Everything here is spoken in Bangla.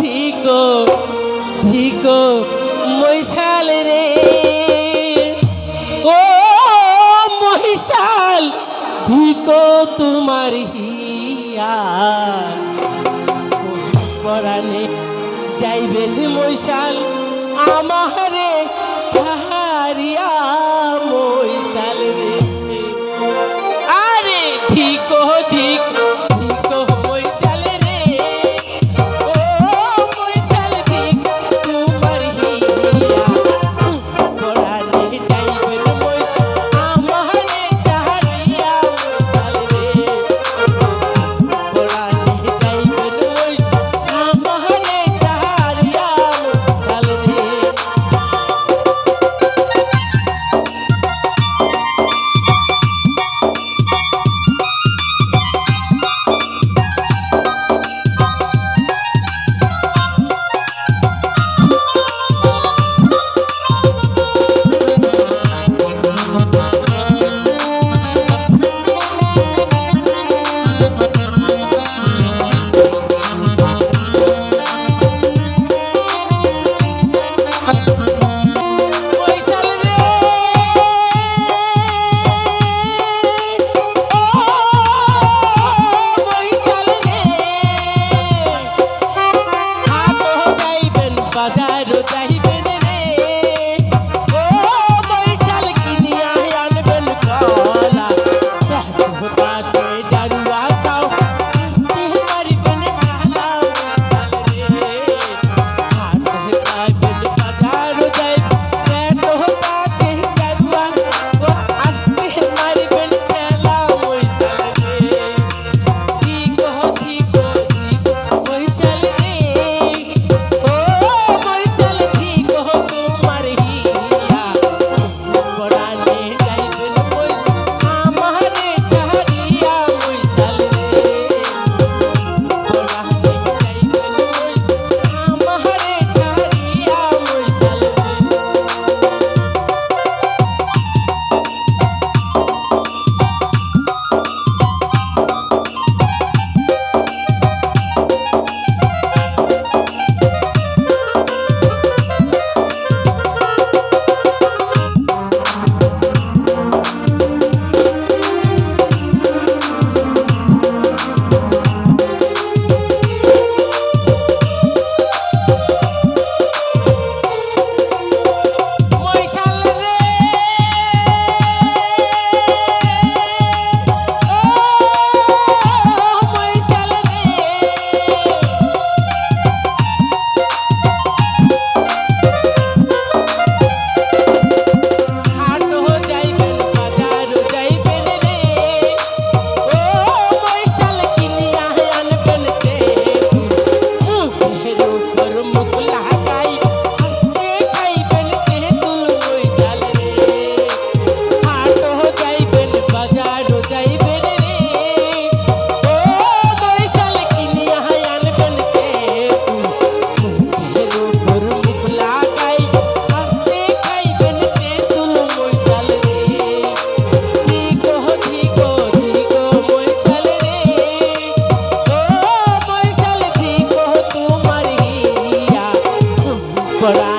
ধিকো ধিকো মহিশাল রে। ও মহিশাল ধিকো তোমার হিয়া পরাণে যাইবে মহিশাল আমারে ছাহারিয়া মো মোর মুকুল but I